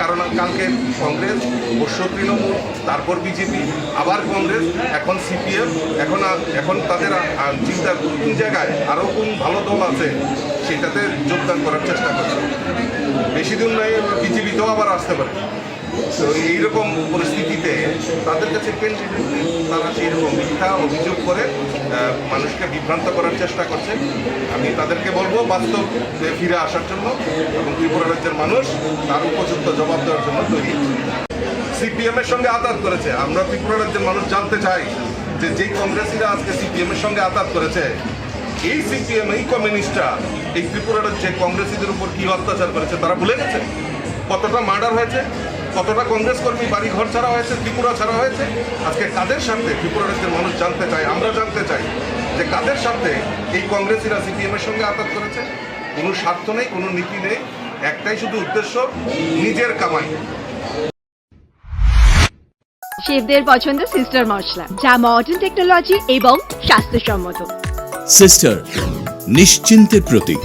কারণ কালকে কংগ্রেস পরশু তৃণমূল, তারপর বিজেপি, আবার কংগ্রেস, এখন সিপিএম, এখন এখন তাদের চিন্তা কোন জায়গায় আরও কোন ভালো দল আছে সেটাতে যোগদান করার চেষ্টা করছে। বেশি দিন নয় বিজেপিতেও আবার আসতে পারে। তো এইরকম পরিস্থিতিতে তাদের কাছে তারা সেই রকম মিথ্যা অভিযোগ করে মানুষকে বিভ্রান্ত করার চেষ্টা করছে। আমি তাদেরকে বলব, বাস্তব ফিরে আসার জন্য এবং ত্রিপুরা রাজ্যের মানুষ তার উপযুক্ত জবাব দেওয়ার জন্য তৈরি। সিপিএম এর সঙ্গে আঘাত করেছে। আমরা ত্রিপুরা রাজ্যের মানুষ জানতে চাই যে যেই কংগ্রেসীরা আজকে সিপিএম এর সঙ্গে আঘাত করেছে, এই সিপিএম, এই কমিউনিস্টরা, এই ত্রিপুরা রাজ্যে কংগ্রেসীদের উপর কি অত্যাচার করেছে তারা ভুলে গেছে? কতটা মার্ডার হয়েছে? কতটা কংগ্রেস কর্মী বাড়ি ঘর ছাড়া হয়েছে ত্রিপুরা ছাড়া হয়েছে? আজকে কাদের সাথে ত্রিপুরা রাজ্যের মানুষ জানতে চায় আমরা জানতে চাই যে কাদের সাথে এই কংগ্রেসীরা সিপিএম এর সঙ্গে আঘাত করেছে? কোনো স্বার্থ নেই কোনো নীতি নেই একটাই শুধু উদ্দেশ্য নিজের কামাই। শেফদের পছন্দ সিস্টার মশলা যা মডার্ন টেকনোলজি এবং স্বাস্থ্যসম্মত। সিস্টার নিশ্চিন্তের প্রতীক।